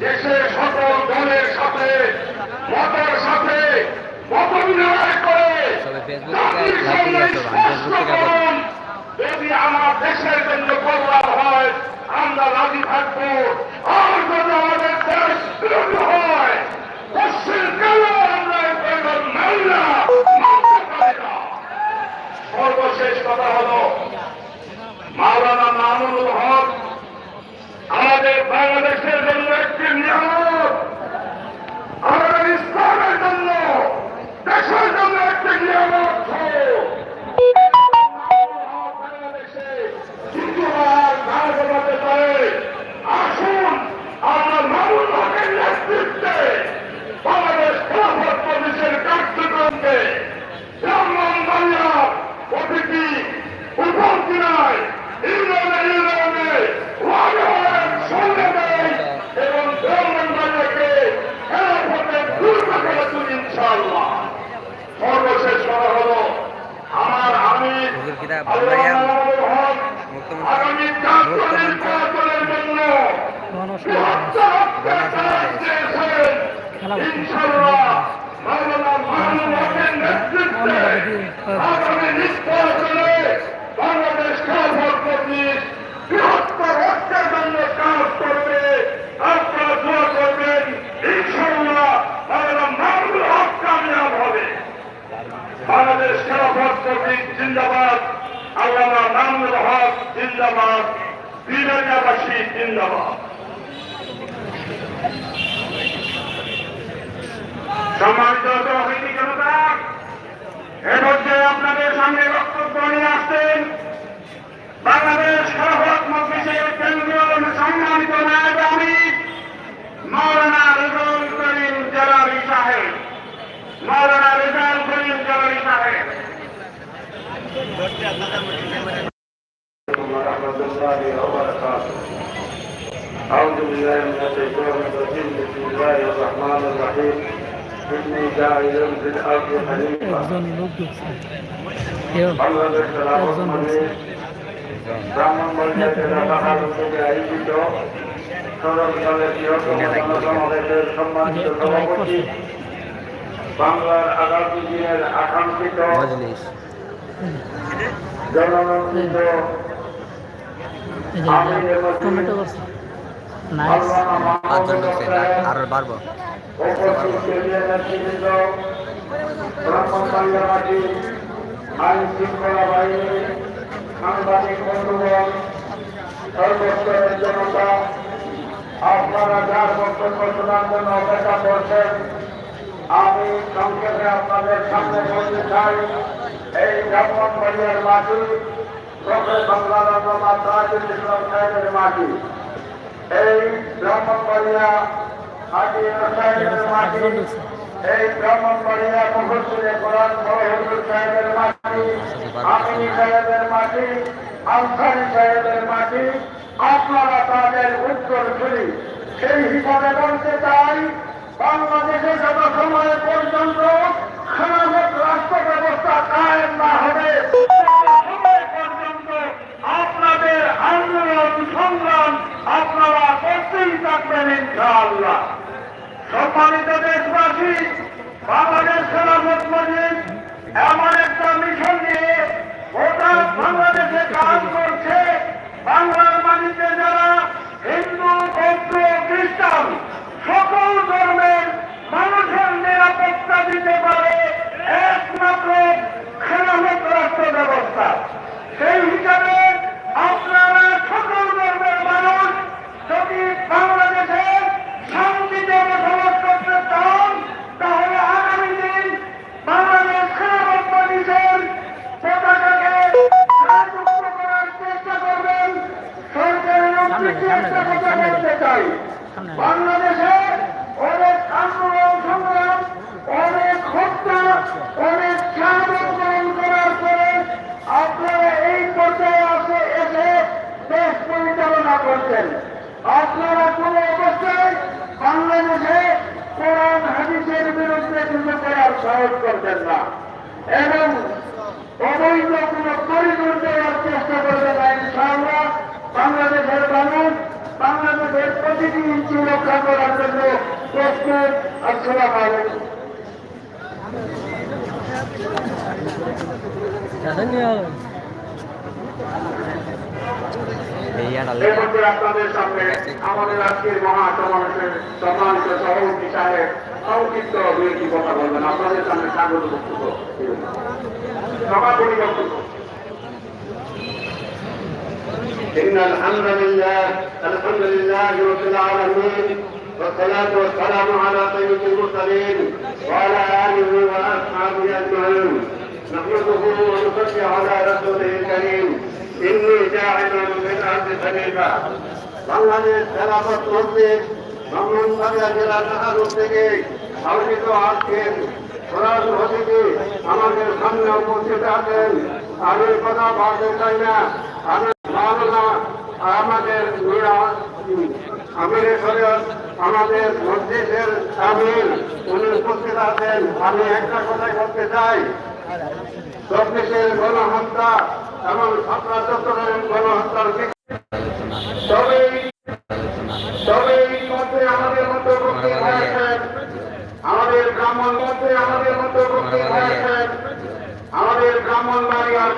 দেশের সকল দলের সাথে মতের সাথে মত বিনিময় করে। যদি আমার দেশের জন্য কল্যাণ হয় আমরা রাজি থাকব আর যদি আমাদের দেশ ইনশাআল্লাহ। সর্বশেষ করা হলো আমার আমি আগামী নির্বাচনের চেয়েছেন। ইনশাআল্লাহ মাওলানা মামুনুল হকের নেতৃত্বে আগামী নির্বাচনে বাংলাদেশ খেলাফত মজলিস বৃহত্তর ঐক্যের জন্য কাজ করবে আপনারা দোয়া করবেন ইনশাআল্লাহ মাওলানা মামুনুল হক কামিয়াব হবে বাংলাদেশ খেলাফত মজলিস জিন্দাবাদ। আল্লামা মামুনুল হক জিন্দাবাদ। বিরাজাবাসী জিন্দাবাদ। সম্মানিত أعوذ بالله من الشيطان الرجيم بسم الله الرحمن الرحيم إني جاعل في الأرض خليفة একজন লোক ঢুকছে কেউ বাংলাদেশ খেলাফত মজলিস ব্রাহ্মণবাড়িয়া জেলা শাখার উদ্যোগে আয়োজিত সড়ক দলের বৃহত্তম জনসমাবেশের সম্মানিত সভাপতি বাংলার আগামী দিনের আকাঙ্ক্ষিত মজলিস জননন্দিত এই যে টমেটো করছে নাইস পাঁচজন ঢুকছে। আরও বাড়বো। মাটি আইন শৃঙ্খলা বাহিনী সাংবাদিক বন্ধুগণ সর্বস্তরের জনতা আপনারা যার বক্তব্য শোনার জন্য অপেক্ষা করছেন আমি সংক্ষেপে আপনাদের সামনে বলতে চাই এই মাটি প্রফেসর বাংলারত্ন তাজুল ইসলাম সাহেবের মাটি এই ব্রাহ্মণবাড়িয়া মাটি এই ব্রাহ্মণবাড়িয়া মুখস্থিরে কোরআন বড় হুজুর সাহেবের মাটি আমিনী সাহেবের মাটি আনসারি সাহেবের মাটি আপনারা তাদের উত্তর শুনি সেই হিসাবে বলতে চাই বাংলাদেশে যত সময় পর্যন্ত খেলাফত রাষ্ট্র ব্যবস্থা কায়েম না হবে তত সময় পর্যন্ত আপনাদের আন্দোলন সংগ্রাম আপনারা করতেই থাকবেন ইনশাআল্লাহ। সম্মানিত দেশবাসী বাংলাদেশ সেনাপত মজলিস এমন একটা মিশন নিয়ে গোটা বাংলাদেশে কাজ করছে বাংলার মাটিতে যারা হিন্দু বৌদ্ধ খ্রিস্টান সকল ধর্মের মানুষের নিরাপত্তা দিতে পারে একমাত্র খেলাফত রাষ্ট্র ব্যবস্থা সেই হিসাবে আপনারা সকল ধর্মের মানুষ যদি বাংলাদেশে শান্তিতে বসবাস করতে চান তাহলে আগামী দিন বাংলাদেশ খেলাফত মজলিসের পতাকাকে ছায়াযুক্ত করার চেষ্টা করবেন সরকারের উদ্দেশ্যে একটা কথা বলতে চাই বাংলাদেশে অনেক আন্দোলন সংগ্রাম অনেক হত্যা অনেক শাহাদত গ্রহণ করার পরে আপনারা এই পর্যায়ে আসে এসে দেশ পরিচালনা করছেন আপনারা কোন অবস্থায় বাংলাদেশে কোরআন হাদিসের বিরুদ্ধে কিছু সাহস করবেন না। এবং অবৈধ কোন পরিদূর দেওয়ার চেষ্টা করবে না, ইনশাআল্লাহ বাংলাদেশের মানুষ বাংলাদেশের প্রতিটি ইঞ্চি রক্ষা করার জন্য প্রস্তুত। আসসালাম আপনাদের সামনে আমাদের আজকের মহা সমাবেশের সম্মানিত সভাপতি সাহেব সংক্ষিপ্ত দুইটি কথা বলবেন আপনাদের সামনে স্বাগত বক্তব্য সভাপতি বক্তব্য إن الحمد لله الحمد لله رب العالمين والصلاة والسلام على سيد المرسلين وعلى آله وأصحابه أجمعين نحمده ونصلي على رسوله الكريم إني جاعل في الأرض خليفة বাংলাদেশ খেলাফত মসজিদ ব্রাহ্মণবাড়িয়া জেলা শাখারুর থেকে আয়োজিত আজকের প্রধান অতিথি আমাদের সামনে উপস্থিত আছেন। আমি কথা বলতে চাই না। আমি মাওলানা আমাদের মিয়া- আমিরের শরীয়ত আমাদের মসজিদের আমির, উনি উপস্থিত আছেন। আমি একটা কথাই বলতে চাই। চব্বিশের গণহত্যা এবং চত্বরের গণহত্যার তবে আমল বাড়ি আর